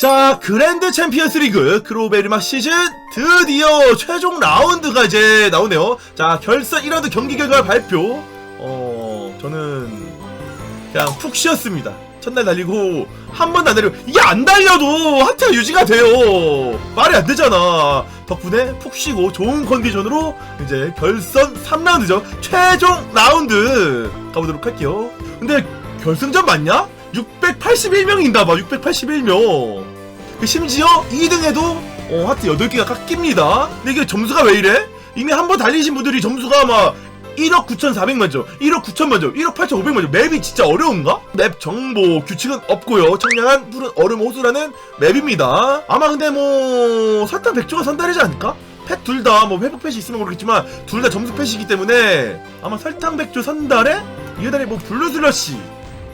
자, 그랜드 챔피언스 리그 크로베르마 시즌 드디어 최종 라운드가 이제 나오네요. 자, 결선 1라운드 경기 결과 발표. 어, 저는 그냥 푹 쉬었습니다. 첫날 달리고 한 번도 안 달리고 이게 안 달려도 하트가 유지가 돼요. 말이 안 되잖아. 덕분에 푹 쉬고 좋은 컨디션으로 이제 결선 3라운드죠. 최종 라운드 가보도록 할게요. 근데 결승전 맞냐? 681명인가 봐. 681명. 그 심지어 2등에도 어, 하트 8개가 깎입니다. 근데 이게 점수가 왜 이래? 이미 한 번 달리신 분들이 점수가 막 1억 9,400만 점, 1억 9천만 점, 1억 8,500만 점. 맵이 진짜 어려운가? 맵 정보 규칙은 없고요. 청량한 푸른 얼음 호수라는 맵입니다. 아마 근데 뭐 설탕 백조가 선달이지 않을까? 펫 둘 다 뭐 회복 펫이 있으면 모르겠지만 둘 다 점수 펫이기 때문에 아마 설탕 백조 선달에 이어달에 뭐 블루 슬러시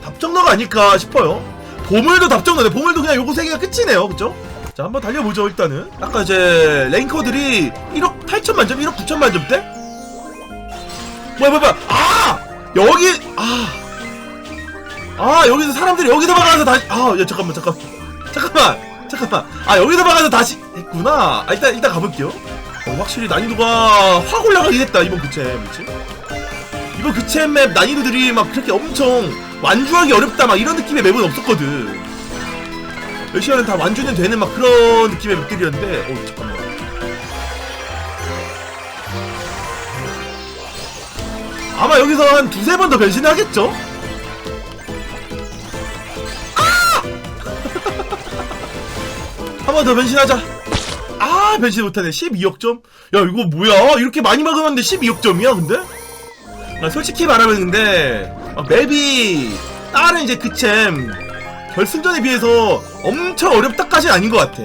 답정너가 아닐까 싶어요. 보물도 답정너네. 보물도 그냥 요거 세 개가 끝이네요. 그쵸? 자, 한번 달려보죠, 일단은. 아까 이제, 랭커들이 1억 8천 만 점, 1억 9천 만 점 대? 뭐야, 뭐야, 뭐야. 아! 여기, 아. 아, 여기서 사람들이 여기서 막아서 다시, 아, 야, 잠깐만, 잠깐만. 잠깐만, 잠깐만. 아, 여기서 막아서 다시 했구나. 아, 일단, 일단 가볼게요. 어, 확실히 난이도가 확 올라가긴 했다, 이번 그챔, 그치? 이번 그챔 맵 난이도들이 막 그렇게 엄청 완주하기 어렵다 막 이런 느낌의 맵은 없었거든. 열시간은 다 완주는 되는 막 그런 느낌의 맵들이었는데, 어 잠깐만. 아마 여기서 한 두세 번 더 변신하겠죠? 아! 한 번 더 변신하자. 아, 변신 못하네. 12억 점? 야, 이거 뭐야? 이렇게 많이 막았는데 12억 점이야, 근데? 아, 솔직히 말하면 근데 아, 맵이 다른 이제 그챔 결승전에 비해서 엄청 어렵다까지는 아닌 것 같아.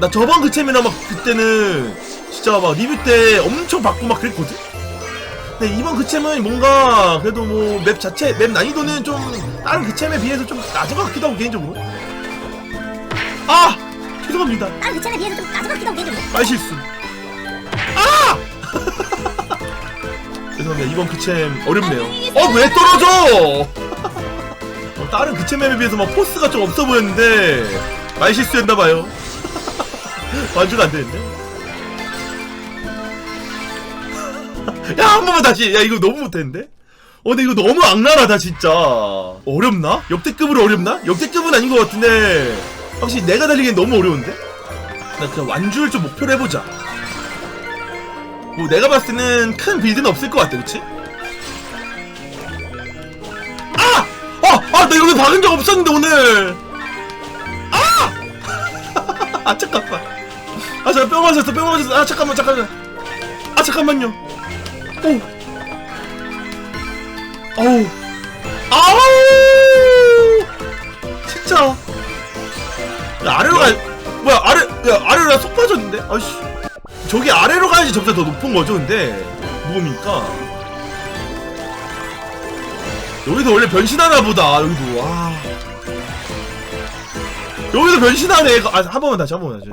나 저번 그챔이나 막 그때는 진짜 막 리뷰 때 엄청 받고 막 그랬거든. 근데 이번 그챔은 뭔가 그래도 뭐 맵 자체 맵 난이도는 좀 다른 그챔에 비해서 좀 낮은 것 같기도 하고 개인적으로. 아 죄송합니다. 다른 그 차에 비해서 좀 낮은 것 같기도 하고 개인적으로 말 실수. 아! 죄송합니다. 이번 그챔 어렵네요. 어, 왜 떨어져? 어, 다른 그챔 맵에 비해서 막 포스가 좀 없어 보였는데, 말 실수였나봐요. 완주가 안 되는데? 야, 한 번만 다시. 야, 이거 너무 못했는데? 어, 근데 이거 너무 악랄하다, 진짜. 어렵나? 역대급으로 어렵나? 역대급은 아닌 것 같은데, 확실히 내가 달리기엔 너무 어려운데? 나 그냥 완주를 좀 목표로 해보자. 뭐 내가 봤을 때는 큰 빌드는 없을 것 같아, 그치? 아! 아! 아! 나 여기 박은 적 없었는데 오늘! 아! 아 잠깐만. 아 잠깐 뼈 맞았어, 뼈 맞았어. 아 잠깐만, 잠깐만. 아 잠깐만요. 오. 어우. 아우! 진짜. 야, 아래로 가. 뭐야, 아래, 야, 아래로 나속 빠졌는데? 아이씨. 저기 아래로 가야지 점수가 더 높은 거죠, 근데. 무음이니까. 여기도 원래 변신하나 보다, 여기도. 와. 여기도 변신하네. 아, 한 번만 다시, 한 번만 다시.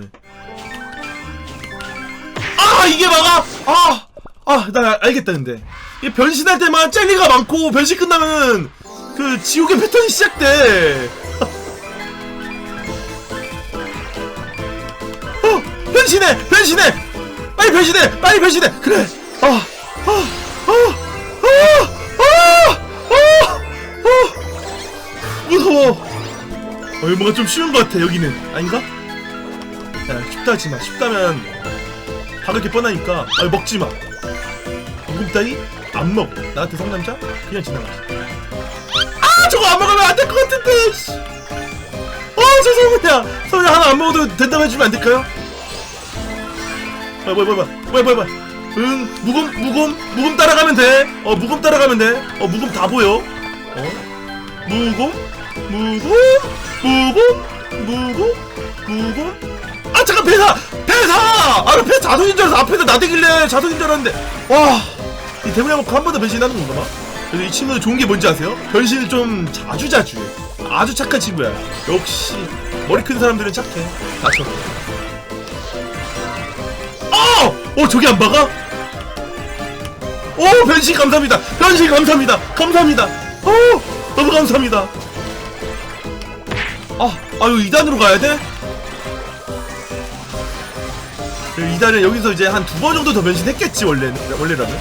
아, 이게 막아! 아! 아, 나 알겠다, 근데. 이 변신할 때만 젤리가 많고, 변신 끝나면, 그, 지옥의 패턴이 시작돼. 어! 변신해! 변신해! 빨리 변신해! 빨리 변신해! 그래! 아! 아! 아! 아! 아! 아! 아! 무서워! 어, 뭔가 좀 쉬운 것 같아, 여기는. 아닌가? 야, 쉽다 하지 마. 쉽다면, 박을 게 뻔하니까. 아, 먹지 마. 방금 따위? 안 먹어. 나한테 상남자? 그냥 지나가지. 아! 저거 안 먹으면 안 될 것 같은데! 씨. 어, 죄송합니다. 소리 하나 안 먹어도 된다고 해주면 안 될까요? 뭐야, 뭐야, 뭐야, 뭐야, 뭐야, 뭐야. 응, 무금, 무금, 무금 따라가면 돼. 어, 무금 따라가면 돼. 어, 무금 다 보여. 어? 무금, 무금, 무금, 무금, 무금. 아, 잠깐, 배사! 배사! 아, 나 배사 자동인 줄 알았어. 앞에서 나대길래 자동인 줄 알았는데. 와, 이 대문에 먹고 한 번 더 변신하는 건가 봐. 그래서 이 친구는 좋은 게 뭔지 아세요? 변신을 좀 자주자주 해. 아주 착한 친구야. 역시, 머리 큰 사람들은 착해. 나처럼. 어! 어 저기 안 박아? 오 변신 감사합니다. 변신 감사합니다. 감사합니다. 어 너무 감사합니다. 아 아유 2단으로 가야 돼? 2단을 여기서 이제 한 두 번 정도 더 변신했겠지 원래 원래라면.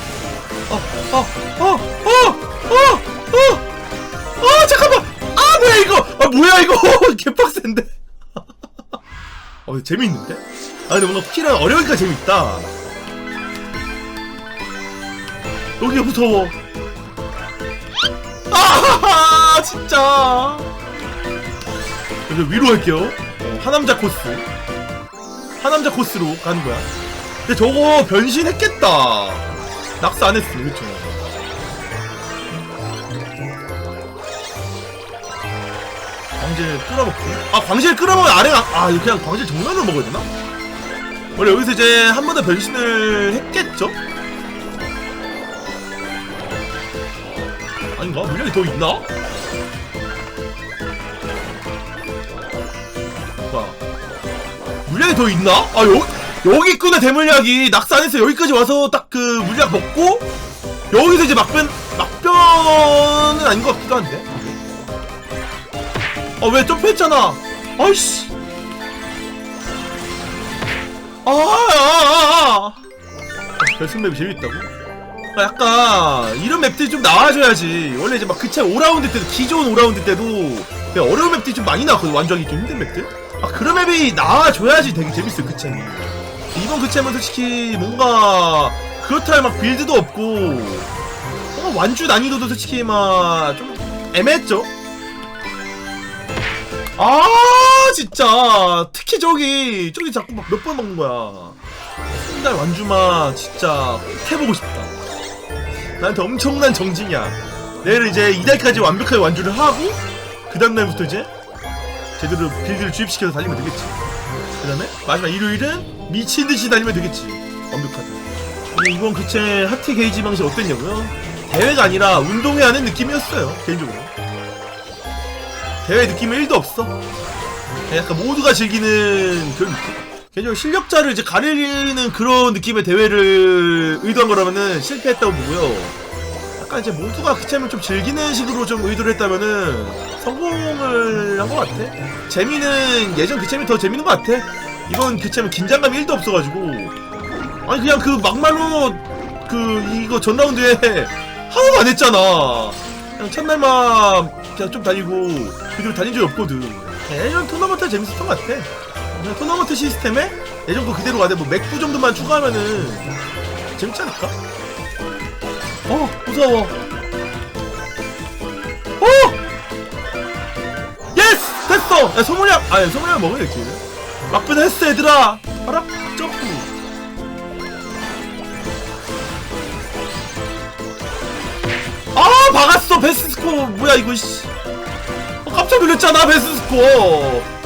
어, 어, 어, 어, 어, 어, 어, 잠깐만. 아 뭐야 이거? 아 뭐야 이거? 개빡센데. 어 재밌는데? 아 근데 뭔가 쿠키랑 어려우니까 재밌다. 여기가 무서워. 아 진짜. 이제 위로 할게요. 어, 하남자 코스. 하남자 코스로 가는 거야. 근데 저거 변신했겠다. 낙서 안 했어, 그쵸? 광질 끌어먹고. 아, 광질 끌어먹으면 아래가, 아, 그냥 광질 정면으로 먹어야 되나? 원래 여기서 이제 한 번 더 변신을 했겠죠? 아닌가? 물량이 더 있나? 뭐야? 물량이 더 있나? 아, 여, 여기 있구나, 대물약이. 낙산에서 여기까지 와서 딱 그 물약 먹고, 여기서 이제 막변, 막변은 아닌 것 같기도 한데. 아, 왜 점프했잖아. 아이씨. 아, 아, 아, 아. 결승 맵이 재밌다고? 아, 약간, 이런 맵들이 좀 나와줘야지. 원래 이제 막 그체 5라운드 때도, 기존 5라운드 때도, 그냥 어려운 맵들이 좀 많이 나왔거든, 완주하기 좀 힘든 맵들. 아, 그런 맵이 나와줘야지 되게 재밌어요, 그체는. 이번 그체는 솔직히 뭔가, 그렇다 할 막 빌드도 없고, 뭔가 완주 난이도도 솔직히 막, 좀 애매했죠? 아, 진짜. 특히 저기, 저기 자꾸 막 몇 번 먹는 거야. 한달 완주마, 진짜, 꼭 해보고 싶다. 나한테 엄청난 정진이야. 내일 이제 이달까지 완벽하게 완주를 하고, 그 다음날부터 이제, 제대로 빌드를 주입시켜서 달리면 되겠지. 그 다음에, 마지막 일요일은 미친듯이 달리면 되겠지. 완벽하다. 이번 교체 하트 게이지 방식 어땠냐고요? 대회가 아니라 운동회 하는 느낌이었어요, 개인적으로. 대회 느낌이 1도 없어. 약간 모두가 즐기는 그런 느낌. 개인적으로 실력자를 이제 가리는 그런 느낌의 대회를 의도한 거라면은 실패했다고 보고요. 약간 이제 모두가 그 챔을 좀 즐기는 식으로 좀 의도를 했다면은 성공을 한 것 같아. 재미는 예전 그 챔이 더 재밌는 것 같아. 이번 그 챔은 긴장감이 1도 없어가지고. 아니 그냥 그 막말로 그 이거 전 라운드에 하나도 안 했잖아. 그냥 첫날만 그냥 좀 다니고 그 뒤로 다닌 적이 없거든. 예전 토너먼트 재밌었던 것 같아. 그냥 토너먼트 시스템에 예전 거 그대로 가되 뭐 맥부 정도만 추가하면은 재밌지 않을까? 어 무서워. 어! 예스 됐어. 야 소문약 아니 소문약 먹어야지. 막변 했어 얘들아. 봐라 점프. 아 박았어 베스트 스코어 뭐야 이거 씨 어, 깜짝 놀랐잖아 베스트 스코어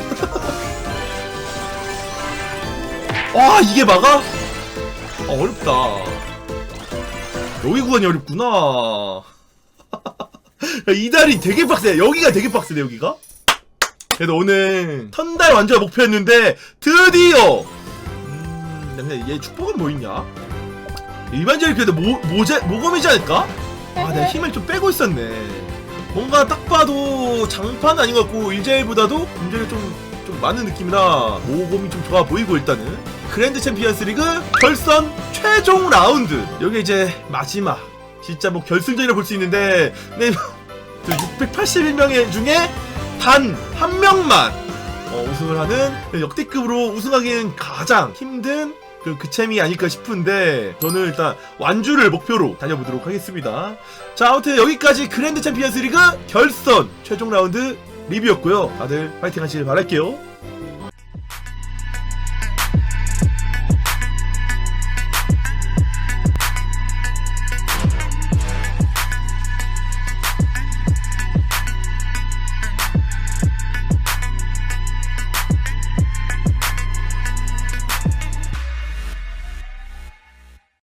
와 이게 막아? 아 어렵다 여기 구간이 어렵구나 야, 이 달이 되게 빡세 여기가 되게 빡세네 여기가 그래도 오늘 천달 완주가 목표였는데 드디어 음 근데 얘 축복은 뭐 있냐 일반적인 그래도 모, 모제, 모검이지 않을까? 아, 내가 힘을 좀 빼고 있었네. 뭔가 딱 봐도 장판 아닌 것 같고 일제일보다도 굉장히 좀, 좀 많은 느낌이라 모범이 좀 좋아 보이고 일단은 그랜드 챔피언스 리그 결선 최종 라운드 여기 이제 마지막 진짜 뭐 결승전이라 볼 수 있는데 네, 681명의 중에 단 한 명만 어, 우승을 하는 역대급으로 우승하기는 가장 힘든 그 그 챔이 아닐까 싶은데 저는 일단 완주를 목표로 달려보도록 하겠습니다. 자 아무튼 여기까지 그랜드 챔피언스 리그 결선 최종 라운드 리뷰였고요. 다들 파이팅 하시길 바랄게요.